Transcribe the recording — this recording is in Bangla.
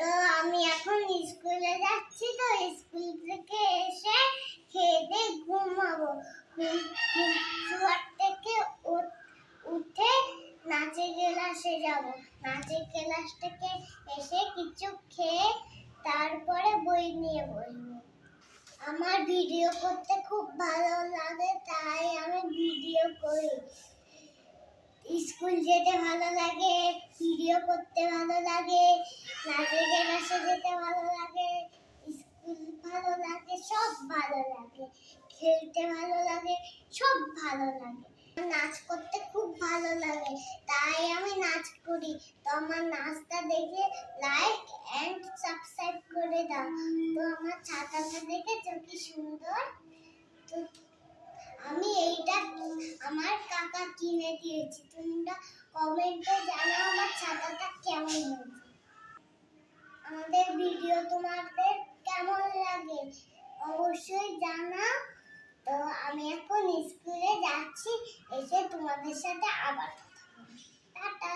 তো আমি এখন স্কুলে যাচ্ছি, তো স্কুল থেকে এসে খেতে দিয়ে ঘুমাবো। শোয়ার থেকে উঠে নাচে ক্লাসে যাব। নাচে ক্লাস থেকে এসে কিছু খেয়ে তারপরে বই নিয়ে বসবো আমার ভিডিও করতে খুব ভালো লাগে, তাই আমি ভিডিও করি। স্কুল যেতে ভালো লাগে, ভিডিও করতে ভালো লাগে নাচের ক্লাসে যেতে ভালো লাগে, স্কুল ভালো লাগে, সব ভালো লাগে, খেলতে ভালো লাগে, সব ভালো লাগে। নাচ করতে খুব ভালো লাগে, তাই আমি নাচ করি। তো আমার নাচটা দেখে লাইক এন্ড সাবস্ক্রাইব করে দাও। তো আমার ছাতাটা দেখে কি সুন্দর? তো আমি এইটা আমার কাকা কিনে দিয়েছি। তোমরা কমেন্টে জানাও আমার ছাতাটা কেমন হয়েছে। ভিডিও তোমাদের কেমন লাগে অবশ্যই জানাও তো আমি এখন স্কুলে যাচ্ছি, এসে তোমাদের সাথে আবার কথা। টাটা